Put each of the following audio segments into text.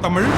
தமிழ்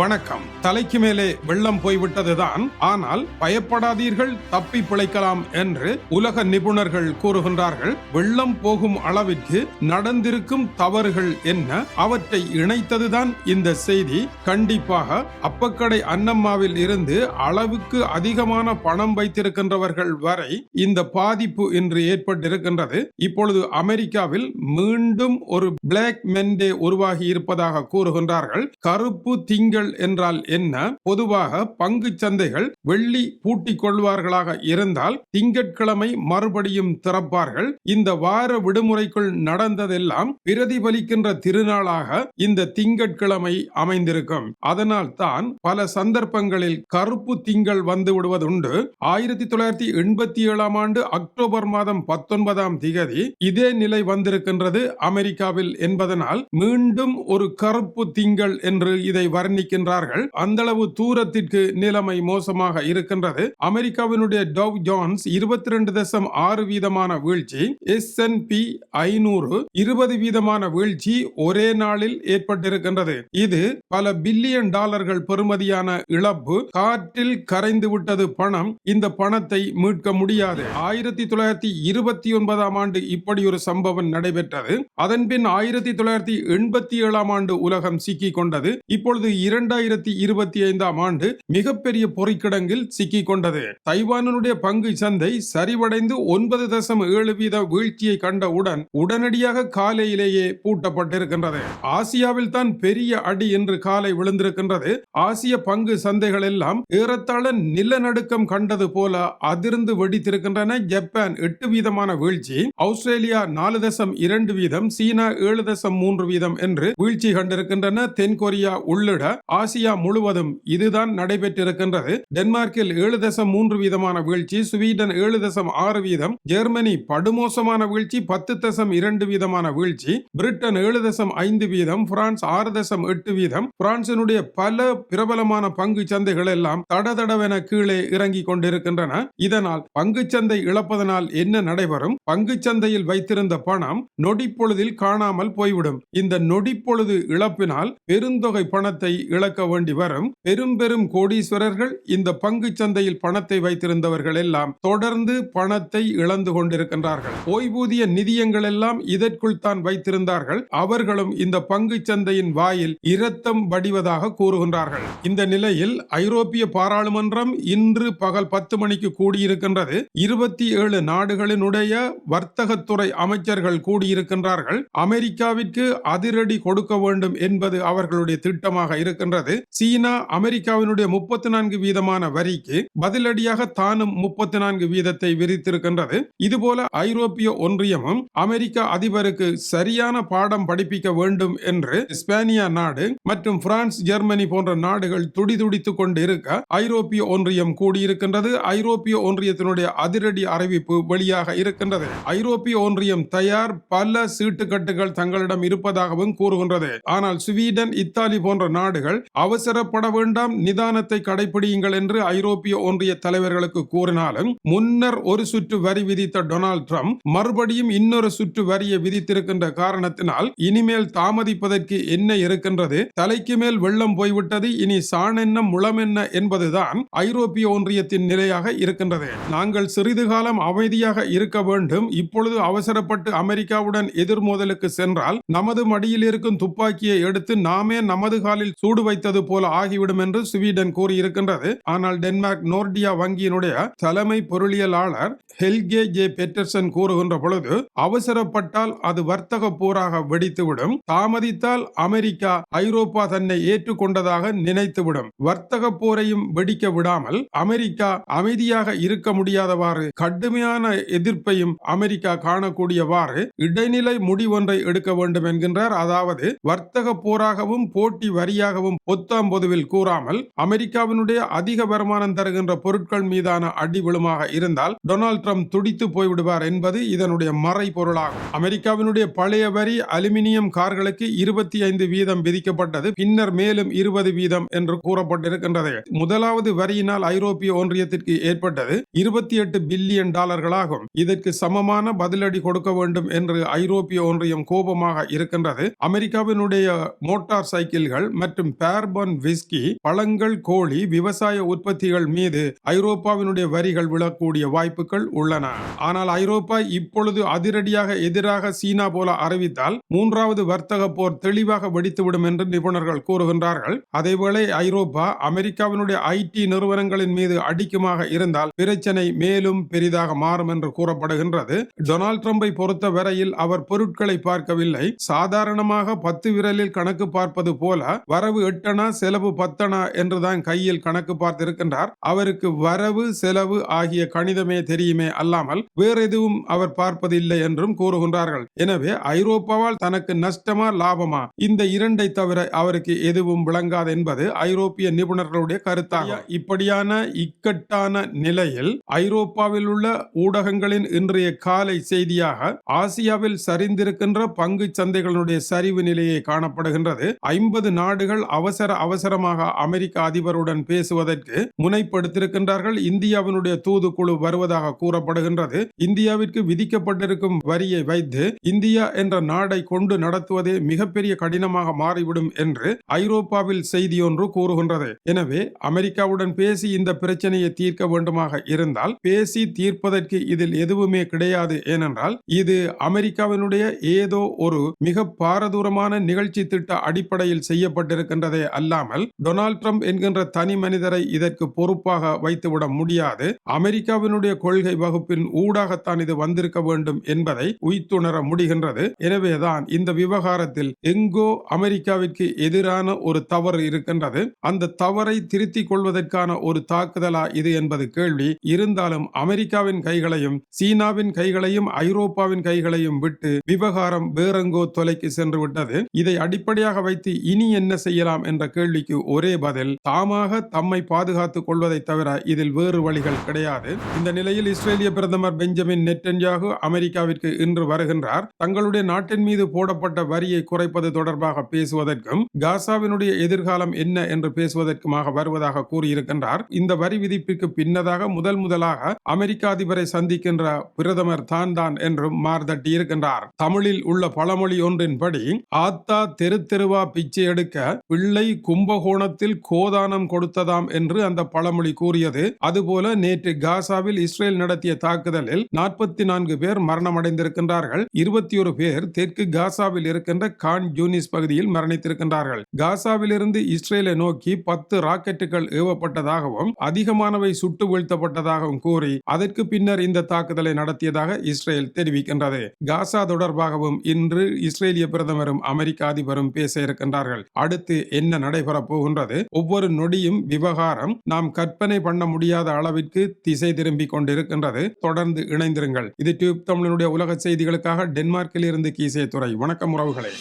வணக்கம். தலைக்கு மேலே வெள்ளம் போய்விட்டதுதான். ஆனால் பயப்படாதீர்கள் தப்பி பிழைக்கலாம் என்று உலக நிபுணர்கள் கூறுகின்றார்கள். வெள்ளம் போகும் அளவிற்கு நடந்திருக்கும் தவறுகள் என்ன? அவற்றை இணைத்ததுதான் இந்த செய்தி. கண்டிப்பாக அப்பக்கடை அன்னம்மாவில் இருந்து அளவுக்கு அதிகமான பணம் வைத்திருக்கின்றவர்கள் வரை இந்த பாதிப்பு இன்று ஏற்பட்டிருக்கின்றது. இப்பொழுது அமெரிக்காவில் மீண்டும் ஒரு பிளாக் மென்டே உருவாகி இருப்பதாக கூறுகின்றார்கள். கருப்பு திங்கள் என்றால் என்ன? பொதுவாக பங்கு சந்தைகள் வெள்ளி பூட்டிக் கொள்வார்களாக இருந்தால் திங்கட்கிழமை மறுபடியும் திறப்பார்கள். இந்த வார விடுமுறைக்குள் நடந்ததெல்லாம் பிரதிபலிக்கின்ற திருநாளாக இந்த திங்கட்கிழமை அமைந்திருக்கும். அதனால் தான் பல சந்தர்ப்பங்களில் கருப்பு திங்கள் வந்து விடுவதுண்டு. ஆயிரத்தி தொள்ளாயிரத்தி எண்பத்தி ஏழாம் ஆண்டு அக்டோபர் மாதம் பத்தொன்பதாம் திகதி இதே நிலை வந்திருக்கின்றது அமெரிக்காவில் என்பதனால் மீண்டும் ஒரு கருப்பு திங்கள் என்று இதை வர்ணிக்க அந்த அளவு தூரத்திற்கு நிலைமை மோசமாக இருக்கின்றது. அமெரிக்காவினுடைய டவ் ஜான்ஸ் இருபத்தி ரெண்டு தசம் ஆறு வீதமான வீழ்ச்சி எஸ் என் பி ஐநூறு இருபது வீதமான வீழ்ச்சி ஒரே நாளில் ஏற்பட்டிருக்கின்றது. இது பல பில்லியன் டாலர்கள் பெறுமதியான இழப்பு. காற்றில் கரைந்து விட்டது பணம். இந்த பணத்தை மீட்க முடியாது. ஆயிரத்தி தொள்ளாயிரத்தி இருபத்தி ஒன்பதாம் ஆண்டு இப்படி ஒரு சம்பவம் நடைபெற்றது. அதன் பின் ஆயிரத்தி தொள்ளாயிரத்தி எண்பத்தி ஏழாம் ஆண்டு உலகம் சிக்கிக் கொண்டது. இப்பொழுது இரண்டு இரண்டாயிரத்தி இருபத்தி ஐந்தாம் ஆண்டு மிகப்பெரிய பொறிக்கிடங்கில் சிக்கிக் கொண்டது தைவானுடைய பங்கு சந்தை சரிவடைந்து ஒன்பது தசம் ஏழு வீத வீழ்ச்சியை கண்டவுடன் உடனடியாக காலையிலேயே பூட்டப்பட்டிருக்கின்றது. ஆசியாவில் தான் பெரிய அடி என்று காலை விழுந்திருக்கின்றது. ஆசிய பங்கு சந்தைகள் எல்லாம் ஏறத்தாழ நிலநடுக்கம் கண்டது போல அதிர்ந்து வெடித்திருக்கின்றன. ஜப்பான் எட்டு வீதமான வீழ்ச்சி ஆஸ்திரேலியா நாலு தசம் இரண்டு வீதம் சீனா ஏழு தசம் மூன்று வீதம் என்று வீழ்ச்சி கண்டிருக்கின்றன. தென்கொரியா உள்ளிட ஆசியா முழுவதும் இதுதான் நடைபெற்றிருக்கின்றது. டென்மார்க்கில் ஏழு தசம் மூன்று வீதமான வீழ்ச்சி ஸ்வீடன் ஏழு தசம் ஆறு வீதம் ஜெர்மனி படுமோசமான வீழ்ச்சி பத்து தசம் இரண்டு வீதமான வீழ்ச்சி பிரிட்டன் ஏழு தசம் ஐந்து வீதம் பிரான்ஸ் ஆறு தசம் எட்டு வீதம். பிரான்சினுடைய பல பிரபலமான பங்கு சந்தைகள் எல்லாம் தடதடவென கீழே இறங்கி கொண்டிருக்கின்றன. இதனால் பங்கு சந்தை இழப்பதனால் என்ன நடைபெறும்? பங்கு சந்தையில் வைத்திருந்த பணம் நொடிப்பொழுதில் காணாமல் போய்விடும். இந்த நொடிப்பொழுது இழப்பினால் பெருந்தொகை பணத்தை இழக்க வேண்டி வரும். பெரும் பெரும் கோடீஸ்வரர்கள் இந்த பங்கு சந்தையில் பணத்தை வைத்திருந்தவர்கள் எல்லாம் தொடர்ந்து பணத்தை இழந்து கொண்டிருக்கின்றார்கள். ஓய்வூதிய நிதியங்கள் எல்லாம் இதற்குள் தான் வைத்திருந்தார்கள். அவர்களும் இந்த பங்கு சந்தையின் வாயில் இரத்தம் வடிவதாக கூறுகின்றார்கள். இந்த நிலையில் ஐரோப்பிய பாராளுமன்றம் இன்று பகல் பத்து மணிக்கு கூடியிருக்கின்றது. இருபத்தி ஏழு நாடுகளினுடைய வர்த்தகத்துறை அமைச்சர்கள் கூடியிருக்கின்றார்கள். அமெரிக்காவிற்கு அதிரடி கொடுக்க வேண்டும் என்பது அவர்களுடைய திட்டமாக இருக்கின்றது. சீனா அமெரிக்காவினுடைய முப்பத்தி நான்கு வீதமான வரிக்கு பதிலடியாக தானும் முப்பத்தி நான்கு வீதத்தை விரித்திருக்கின்றது. இதுபோல ஐரோப்பிய ஒன்றியமும் அமெரிக்க அதிபருக்கு சரியான பாடம் படிப்பிக்க வேண்டும் என்று ஸ்பேனியா நாடு மற்றும் பிரான்ஸ் ஜெர்மனி போன்ற நாடுகள் துடிதுடித்துக் கொண்டு இருக்க ஐரோப்பிய ஒன்றியம் கூடியிருக்கின்றது. ஐரோப்பிய ஒன்றியத்தினுடைய அதிரடி அறிவிப்பு வெளியாக இருக்கின்றது. ஐரோப்பிய ஒன்றியம் தயார் பல சீட்டுக்கட்டுகள் தங்களிடம் இருப்பதாகவும் கூறுகின்றது. ஆனால் ஸ்வீடன் இத்தாலி போன்ற நாடுகள் அவசரப்பட வேண்டாம் நிதானத்தை கடைபிடியுங்கள் என்று ஐரோப்பிய ஒன்றிய தலைவர்களுக்கு கூறினாலும் முன்னர் ஒரு சுற்று வரி விதித்த டொனால்ட் ட்ரம்ப் மறுபடியும் இன்னொரு சுற்று வரியை விதித்திருக்கின்ற காரணத்தினால் இனிமேல் தாமதிப்பதற்கு என்ன இருக்கின்றது? தலைக்கு மேல் வெள்ளம் போய்விட்டது இனி சாணென்ன முளமென்ன என்பதுதான் ஐரோப்பிய ஒன்றியத்தின் நிலையாக இருக்கின்றது. நாங்கள் சிறிது காலம் அமைதியாக இருக்க வேண்டும். இப்பொழுது அவசரப்பட்டு அமெரிக்காவுடன் எதிர்மோதலுக்கு சென்றால் நமது மடியில் இருக்கும் துப்பாக்கியை எடுத்து நாமே நமது காலில் சூடு வைத்தது போல ஆகிவிடும் என்று ஸ்வீடன் கூறியிருக்கின்றது. ஆனால் டென்மார்க் நோர்டியா வங்கியினுடைய தலைமை பொருளியலாளர் ஹெல்கே ஜே பெட்டர்சன் கூறுகின்ற பொழுது அவசரப்பட்டால் அது வர்த்தக போராக வெடித்துவிடும். தாமதித்தால் அமெரிக்கா ஐரோப்பா தன்னை ஏற்றுக்கொண்டதாக நினைத்துவிடும். வர்த்தக போரையும் வெடிக்க விடாமல் அமெரிக்கா அமைதியாக இருக்க முடியாதவாறு கடுமையான எதிர்ப்பையும் அமெரிக்கா காணக்கூடியவாறு இடைநிலை முடிவொன்றை எடுக்க வேண்டும் என்கின்றார். அதாவது வர்த்தக போராகவும் போட்டி வரியாகவும் பொத்தாம் பொதுவில் கூறாமல் அமெரிக்காவினுடைய அதிக வருமானம் தருகின்ற பொருட்கள் மீதான அடி விழுமாக இருந்தால் டொனால்ட் ட்ரம்ப் துடித்து போய்விடுவார் என்பது இதனுடைய மறை பொருளாகும் அமெரிக்காவினுடைய பழைய வரி அலுமினியம் கார்களுக்கு இருபத்தி ஐந்து வீதம் விதிக்கப்பட்டது பின்னர் மேலும் இருபது வீதம் என்று கூறப்பட்டிருக்கின்றது. முதலாவது வரியினால் ஐரோப்பிய ஒன்றியத்திற்கு ஏற்பட்டது இருபத்தி எட்டு பில்லியன் டாலர்களாகும். இதற்கு சமமான பதிலடி கொடுக்க வேண்டும் என்று ஐரோப்பிய ஒன்றியம் கோபமாக இருக்கின்றது. அமெரிக்காவினுடைய மோட்டார் சைக்கிள்கள் மற்றும் பேர்பன் விஸ்கி பழங்கள் கோழி விவசாய உற்பத்திகள் மீது ஐரோப்பாவினுடைய வரிகள் விழக்கூடிய வாய்ப்புகள் உள்ளன. ஆனால் ஐரோப்பா இப்பொழுது அதிரடியாக எதிராக சீனா போல அறிவித்தால் மூன்றாவது வர்த்தக போர் தெளிவாக வெடித்துவிடும் என்று நிபுணர்கள் கூறுகின்றார்கள். அதேவேளை ஐரோப்பா அமெரிக்காவினுடைய ஐடி நிறுவனங்களின் மீது அடிக்குமாக இருந்தால் பிரச்சனை மேலும் பெரிதாக மாறும் என்று கூறப்படுகின்றது. டொனால்ட் ட்ரம்பை பொறுத்த வரையில் அவர் பொருட்களை பார்க்கவில்லை. சாதாரணமாக பத்து விரலில் கணக்கு பார்ப்பது போல வரவு எட்டனா செலவு பத்தனா என்றுதான் கையில் கணக்கு பார்த்திருக்கின்றார். அவருக்கு வரவு செலவு ஆகிய கணிதமே தெரியுமே அல்லாமல் வேற எதுவும் அவர் பார்ப்பதில்லை என்றும் கூறுகின்றார்கள். எனவே ஐரோப்பாவால் தனக்கு நஷ்டமா லாபமா? இந்த இரண்டை தவிர அவருக்கு எதுவும் விளங்காது என்பது ஐரோப்பிய நிபுணர்களுடைய கருத்தாகும். இப்படியான இக்கட்டான நிலையில் ஐரோப்பாவில் உள்ள ஊடகங்களின் இன்றைய காலை செய்தியாக ஆசியாவில் சரிந்திருக்கின்ற பங்கு சந்தைகளுடைய சரிவு நிலையை காணப்படுகின்றது. ஐம்பது நாடுகள் அவசர அவசரமாக அமெரிக்க அதிபருடன் பேசுவதற்கு முனைப்படுத்திருக்கின்றார்கள். இந்தியாவினுடைய தூதுக்குழு வருவதாக கூறப்படுகின்றது. இந்தியாவிற்கு விதிக்கப்பட்டிருக்கும் வரியை வைத்து இந்தியா என்ற நாடை கொண்டு நடத்துவதே மிகப்பெரிய கடினமாக மாறிவிடும் என்று ஐரோப்பாவில் செய்தி ஒன்று கூறுகின்றது. எனவே அமெரிக்காவுடன் பேசி இந்த பிரச்சனையை தீர்க்க வேண்டுமாக இருந்தால் பேசி தீர்ப்பதற்கு இதில் எதுவுமே கிடையாது. ஏனென்றால் இது அமெரிக்காவினுடைய ஏதோ ஒரு மிக பாரதூரமான நிகழ்ச்சி திட்ட அடிப்படையில் செய்யப்பட்டிருக்கின்ற செய்யப்பட்டிருக்கின்றதே அல்லாமல் டொனால்ட் ட்ரம்ப் என்கின்ற தனி மனிதரை இதற்கு பொறுப்பாக வைத்துவிட முடியாது. அமெரிக்காவினுடைய கொள்கை வகுப்பின் ஊடாகத்தான் இது வந்திருக்க வேண்டும் என்பதை உய்த்துணர முடிகின்றது. எனவேதான் இந்த விவகாரத்தில் எங்கோ அமெரிக்காவிற்கு எதிரான ஒரு தவறு இருக்கின்றது. அந்த தவறை திருத்திக் கொள்வதற்கான ஒரு தாக்குதலா இது என்பது கேள்வி. இருந்தாலும் அமெரிக்காவின் கைகளையும் சீனாவின் கைகளையும் ஐரோப்பாவின் கைகளையும் விட்டு விவகாரம் வேறெங்கோ தொலைக்கு சென்று விட்டது. இதை அடிப்படையாக வைத்து இனி என்ன செய்யலாம்? செய்யலாம் என்ற கேள்விக்கு ஒரே பதில் தாமாக தம்மை பாதுகாத்துக் கொள்வதை தவிர இதில் வேறு வழிகள் கிடையாது. இந்த நிலையில் இஸ்ரேலிய பிரதமர் பெஞ்சமின் நெட்டன்யாகு அமெரிக்காவிற்கு இன்று வருகின்றார். தங்களுடைய நாட்டின் மீது போடப்பட்ட வரியை குறைப்பது தொடர்பாக பேசுவதற்கும் காசாவினுடைய எதிர்காலம் என்ன என்று பேசுவதற்குமாக வருவதாக கூறியிருக்கின்றார். இந்த வரி விதிப்பிற்கு பின்னதாக முதல் முதலாக அமெரிக்க அதிபரை சந்திக்கின்ற பிரதமர் தான் தான் என்றும் மார்தட்டி இருக்கின்றார் தமிழில் உள்ள பழமொழி ஒன்றின்படி ஆத்தா தெரு தெருவா பிச்சை எடுக்க பிள்ளை கும்பகோணத்தில் கோதானம் கொடுத்ததாம் என்று அந்த பழமொழி கூறியது. அதுபோல நேற்று காசாவில் இஸ்ரேல் நடத்திய தாக்குதலில் நாற்பத்தி நான்கு பேர் மரணமடைந்திருக்கின்றார்கள். இருபத்தி ஒரு பேர் தெற்கு காசாவில் இருக்கின்ற கான் ஜூனிஸ் பகுதியில் மரணித்திருக்கின்றார்கள். காசாவிலிருந்து இஸ்ரேலை நோக்கி பத்து ராக்கெட்டுகள் ஏவப்பட்டதாகவும் அதிகமானவை சுட்டு வீழ்த்தப்பட்டதாகவும் கூறி அதற்கு பின்னர் இந்த தாக்குதலை நடத்தியதாக இஸ்ரேல் தெரிவிக்கின்றது. காசா தொடர்பாகவும் இன்று இஸ்ரேலிய பிரதமரும் அமெரிக்க அதிபரும் பேச இருக்கின்றார்கள். அடுத்து என்ன நடைபெறப் போகின்றது ஒவ்வொரு நொடியும் விவகாரம் நாம் கற்பனை பண்ண முடியாத அளவிற்கு திசை திரும்பிக் கொண்டிருக்கின்றது. தொடர்ந்து இணைந்திருங்கள். இது டியூப் தமிழனுடைய உலக செய்திகளுக்காக டென்மார்க்கில் இருந்து கீசே துறை வணக்கம் உறவுகளே.